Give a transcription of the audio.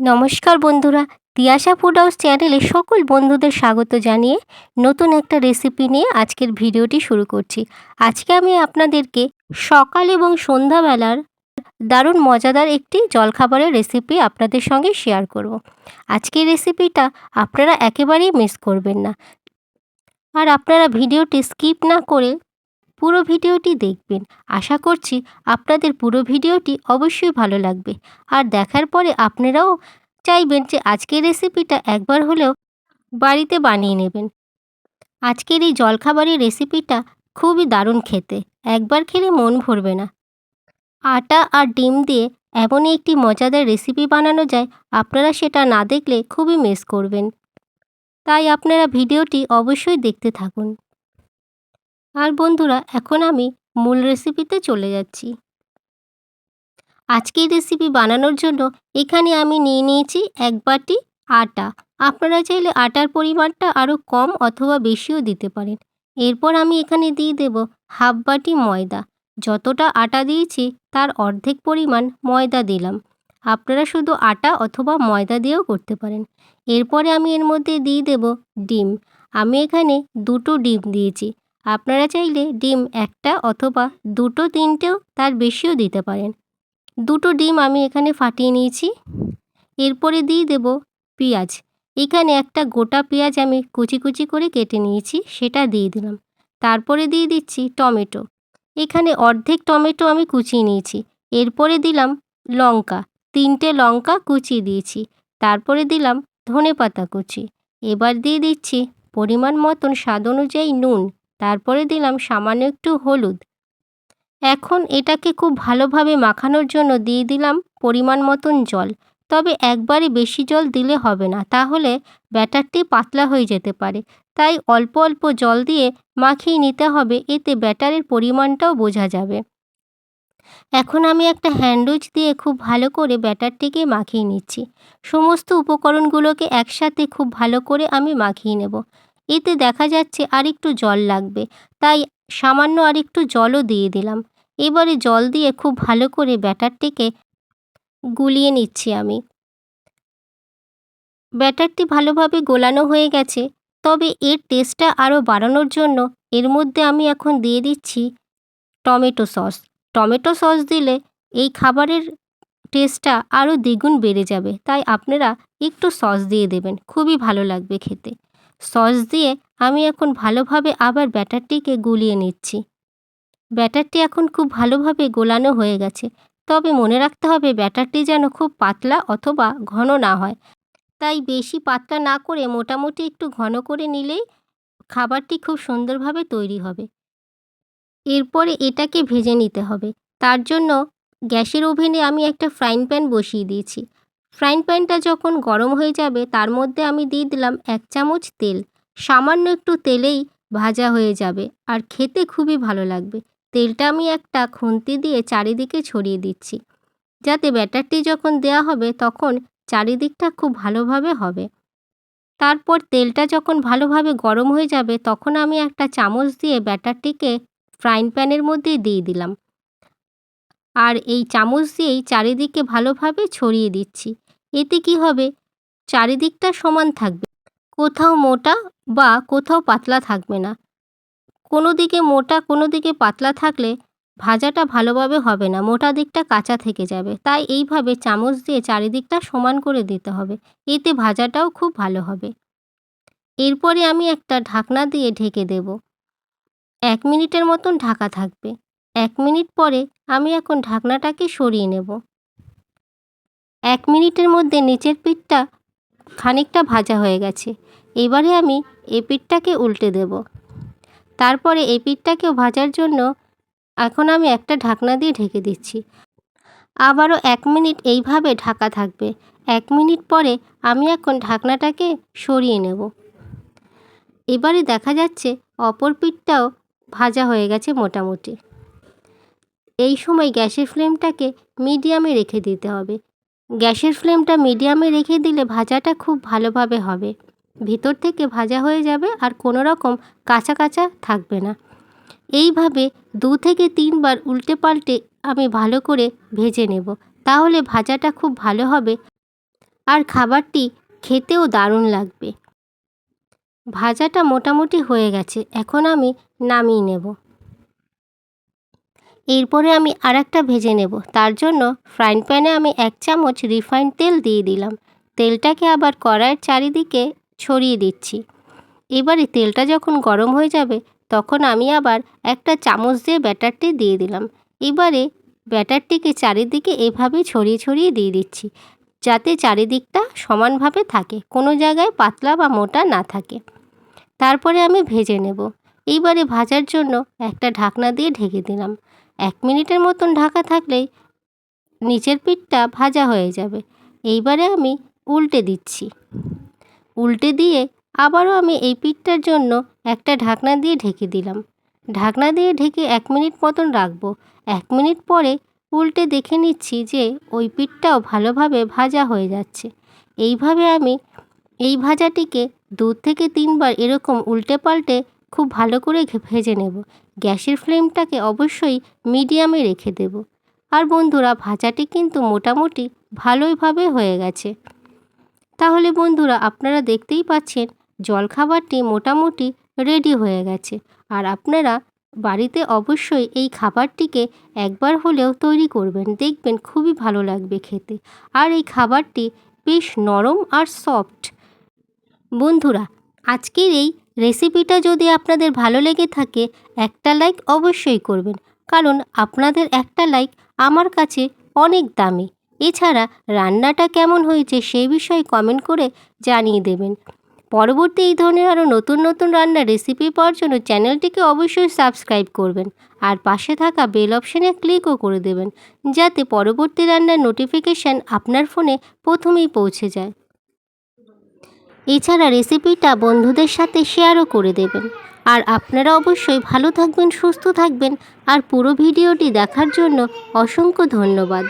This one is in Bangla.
নমস্কার বন্ধুরা, তিয়াশা ফুড হাউস চ্যানেলে সকল বন্ধুদের স্বাগত জানিয়ে নতুন একটা রেসিপি নিয়ে আজকের ভিডিওটি শুরু করছি আজকে আমি আপনাদেরকে সকাল এবং সন্ধ্যাবেলার দারুণ মজাদার একটি জলখাবারের রেসিপি আপনাদের সঙ্গে শেয়ার করব। আজকের রেসিপিটা আপনারা একেবারেই মিস করবেন না আর আপনারা ভিডিওটি স্কিপ না করে পুরো ভিডিওটি দেখবেন। আশা করছি আপনাদের পুরো ভিডিওটি অবশ্যই ভালো লাগবে। আর দেখার পরে আপনারাও চাইবেন যে আজকের রেসিপিটা একবার হলেও বাড়িতে বানিয়ে নেবেন। আজকের এই জলখাবারের রেসিপিটা খুবই দারুণ খেতে। একবার খেলে মন ভরবে না। আটা আর ডিম দিয়ে এমনই একটি মজাদার রেসিপি বানানো যায়, আপনারা সেটা না দেখলে খুবই মিস করবেন। তাই আপনারা ভিডিওটি অবশ্যই দেখতে থাকুন। আর বন্ধুরা, এখন আমি মূল রেসিপিতে চলে যাচ্ছি। আজকের রেসিপি বানানোর জন্য এখানে আমি নিয়ে নিয়েছি এক বাটি আটা। আপনারা চাইলে আটার পরিমাণটা আরও কম অথবা বেশিও দিতে পারেন। এরপর আমি এখানে দিয়ে দেব হাফ বাটি ময়দা। যতটা আটা দিয়েছি, তার অর্ধেক পরিমাণ ময়দা দিলাম। আপনারা শুধু আটা অথবা ময়দা দিয়েও করতে পারেন। এরপরে আমি এর মধ্যে দিয়ে দেব ডিম। আমি এখানে দুটো ডিম দিয়েছি। আপনারা চাইলে ডিম একটা অথবা দুটো তিনটেও তার বেশিও দিতে পারেন। দুটো ডিম আমি এখানে ফাটিয়ে নিয়েছি। এরপরে দিয়ে দেব পেঁয়াজ। এখানে একটা গোটা পেঁয়াজ আমি কুচি কুচি করে কেটে নিয়েছি, সেটা দিয়ে দিলাম। তারপরে দিয়ে দিচ্ছি টমেটো। এখানে অর্ধেক টমেটো আমি কুচিয়ে নিয়েছি। এরপরে দিলাম লঙ্কা। তিনটে লঙ্কা কুচিয়ে দিয়েছি। তারপরে দিলাম ধনে পাতা কুচি। এবার দিয়ে দিচ্ছি পরিমাণ মতন স্বাদ অনুযায়ী নুন। তারপরে দিলাম সামান্য একটু হলুদ। এখন এটাকে খুব ভালোভাবে মাখানোর জন্য দিয়ে দিলাম পরিমাণ মতন জল। তবে একবারে বেশি জল দিলে হবে না, তাহলে ব্যাটারটি পাতলা হয়ে যেতে পারে। তাই অল্প অল্প জল দিয়ে মাখিয়ে নিতে হবে, এতে ব্যাটারের পরিমাণটাও বোঝা যাবে। এখন আমি একটা হ্যান্ডউইচ দিয়ে খুব ভালো করে ব্যাটারটিকে মাখিয়ে নিচ্ছি। সমস্ত উপকরণগুলোকে একসাথে খুব ভালো করে আমি মাখিয়ে নেব। এতে দেখা যাচ্ছে আর একটু জল লাগবে। তাই সামান্য আর একটু জলও দিয়ে দিলাম। এবারে জল দিয়ে খুব ভালো করে ব্যাটারটিকে গুলিয়ে নিচ্ছি আমি। ব্যাটারটি ভালোভাবে গোলানো হয়ে গেছে, তবে এর টেস্টটা আরও বাড়ানোর জন্য এর মধ্যে আমি এখন দিয়ে দিচ্ছি টমেটো সস। টমেটো সস দিলে এই খাবারের টেস্টটা আরও দ্বিগুণ বেড়ে যাবে, তাই আপনারা একটু সস দিয়ে দেবেন, খুবই ভালো লাগবে খেতে। সস দিয়ে আমি এখন ভালোভাবে আবার ব্যাটারটিকে গুলিয়ে নিচ্ছি। ব্যাটারটি এখন খুব ভালোভাবে গোলানো হয়ে গেছে। তবে মনে রাখতে হবে ব্যাটারটি যেন খুব পাতলা অথবা ঘন না হয়। তাই বেশি পাতলা না করে মোটামুটি একটু ঘন করে নিলেই খাবারটি খুব সুন্দরভাবে তৈরি হবে। এরপরে এটাকে ভেজে নিতে হবে। তার জন্য গ্যাসের ওভেনে আমি একটা ফ্রাইং প্যান বসিয়ে দিয়েছি। ফ্রাইং প্যানটা যখন গরম হয়ে যাবে, তার মধ্যে আমি দিয়ে দিলাম এক চামচ তেল। সামান্য একটু তেলেই ভাজা হয়ে যাবে আর খেতে খুবই ভালো লাগবে। তেলটা আমি একটা খুন্তি দিয়ে চারিদিকে ছড়িয়ে দিচ্ছি। যাতে ব্যাটারটি যখন দেয়া হবে, তখন চারিদিকটা খুব ভালোভাবে হবে। তারপর তেলটা যখন ভালোভাবে গরম হয়ে যাবে, তখন আমি একটা চামচ দিয়ে ব্যাটারটিকে ফ্রাইং প্যানের মধ্যে দিয়ে দিলাম। আর এই চামচ দিয়েই চারিদিকে ভালোভাবে ছড়িয়ে দিচ্ছি। এতে কি হবে? চারিদিকটা সমান থাকবে। কোথাও মোটা বা কোথাও পাতলা থাকবে না। কোনো দিকে মোটা কোনো দিকে পাতলা থাকলে ভাজাটা ভালোভাবে হবে না। মোটা দিকটা কাঁচা থেকে যাবে। তাই এইভাবে চামচ দিয়ে চারিদিকটা সমান করে দিতে হবে। এতে ভাজাটাও খুব ভালো হবে। এরপরে আমি একটা ঢাকনা দিয়ে ঢেকে দেব। এক মিনিটের মতন ঢাকা থাকবে। এক মিনিট পরে আমি এখন ঢাকনাটাকে সরিয়ে নেব। এক মিনিটের মধ্যে নিচের পিঠটা খানিকটা ভাজা হয়ে গেছে। এবারে আমি এ পিঠটাকে উল্টে দেব। তারপরে এই পিঠটাকেও ভাজার জন্য এখন আমি একটা ঢাকনা দিয়ে ঢেকে দিচ্ছি। আবারও এক মিনিট এইভাবে ঢাকা থাকবে। এক মিনিট পরে আমি এখন ঢাকনাটাকে সরিয়ে নেব। এবারে দেখা যাচ্ছে অপর পিঠটাও ভাজা হয়ে গেছে মোটামুটি। এই সময় গ্যাসের ফ্লেমটাকে মিডিয়ামে রেখে দিতে হবে। গ্যাসের ফ্লেমটা মিডিয়ামে রেখে দিলে ভাজাটা খুব ভালোভাবে হবে। ভিতর থেকে ভাজা হয়ে যাবে আর কোনো রকম কাঁচা কাঁচা থাকবে না। এইভাবে দু থেকে তিনবার উল্টে পাল্টে আমি ভালো করে ভেজে নেব। তাহলে ভাজাটা খুব ভালো হবে আর খাবারটি খেতেও দারুণ লাগবে। ভাজাটা মোটামুটি হয়ে গেছে। এখন আমি নামিয়ে নেব। এরপরে আমি আর একটা ভেজে নেব। তার জন্য ফ্রাইং প্যানে আমি এক চামচ রিফাইন্ড তেল দিয়ে দিলাম। তেলটাকে আবার কড়াইয়ের চারিদিকে ছড়িয়ে দিচ্ছি। এবারে তেলটা যখন গরম হয়ে যাবে, তখন আমি আবার একটা চামচ দিয়ে ব্যাটারটি দিয়ে দিলাম। এবারে ব্যাটারটিকে চারিদিকে এভাবে ছড়িয়ে ছড়িয়ে দিয়ে দিচ্ছি, যাতে চারিদিকটা সমানভাবে থাকে, কোনো জায়গায় পাতলা বা মোটা না থাকে। তারপরে আমি ভেজে নেব। এইবারে ভাজার জন্য একটা ঢাকনা দিয়ে ঢেকে দিলাম। এক মিনিটের মতন ঢাকা থাকলেই নিচের পিঠটা ভাজা হয়ে যাবে। এইবারে আমি উল্টে দিচ্ছি। উল্টে দিয়ে আবারও আমি এই পিঠটার জন্য একটা ঢাকনা দিয়ে ঢেকে দিলাম। ঢাকনা দিয়ে ঢেকে এক মিনিট মতন রাখব। এক মিনিট পরে উল্টে দেখে নিচ্ছি যে ওই পিঠটাও ভালোভাবে ভাজা হয়ে যাচ্ছে। এইভাবে আমি এই ভাজাটিকে দু থেকে তিনবার এরকম উল্টে পাল্টে খুব ভালো করে ভেজে নেব। গ্যাসের ফ্লেমটাকে অবশ্যই মিডিয়ামে রেখে দেব। আর বন্ধুরা, ভাজাটি কিন্তু মোটামুটি ভালোইভাবে হয়ে গেছে। তাহলে বন্ধুরা, আপনারা দেখতেই পাচ্ছেন, জলখাবারটি মোটামুটি রেডি হয়ে গেছে। আর আপনারা বাড়িতে অবশ্যই এই খাবারটিকে একবার হলেও তৈরি করবেন। দেখবেন খুবই ভালো লাগবে খেতে। আর এই খাবারটি বেশ নরম আর সফট। বন্ধুরা, আজকের এই রেসিপিটা যদি আপনাদের ভালো লেগে থাকে, একটা লাইক অবশ্যই করবেন। কারণ আপনাদের একটা লাইক আমার কাছে অনেক দামি। এছাড়া রান্নাটা কেমন হয়েছে সেই বিষয়ে কমেন্ট করে জানিয়ে দেবেন। পরবর্তী এই ধরনের আরও নতুন নতুন রান্নার রেসিপি পাওয়ার জন্য চ্যানেলটিকে অবশ্যই সাবস্ক্রাইব করবেন। আর পাশে থাকা বেল অপশানে ক্লিকও করে দেবেন, যাতে পরবর্তী রান্নার নোটিফিকেশান আপনার ফোনে প্রথমেই পৌঁছে যায়। এছাড়া রেসিপিটা বন্ধুদের সাথে শেয়ারও করে দেবেন। আর আপনারা অবশ্যই ভালো থাকবেন, সুস্থ থাকবেন, আর পুরো ভিডিওটি দেখার জন্য অসংখ্য ধন্যবাদ।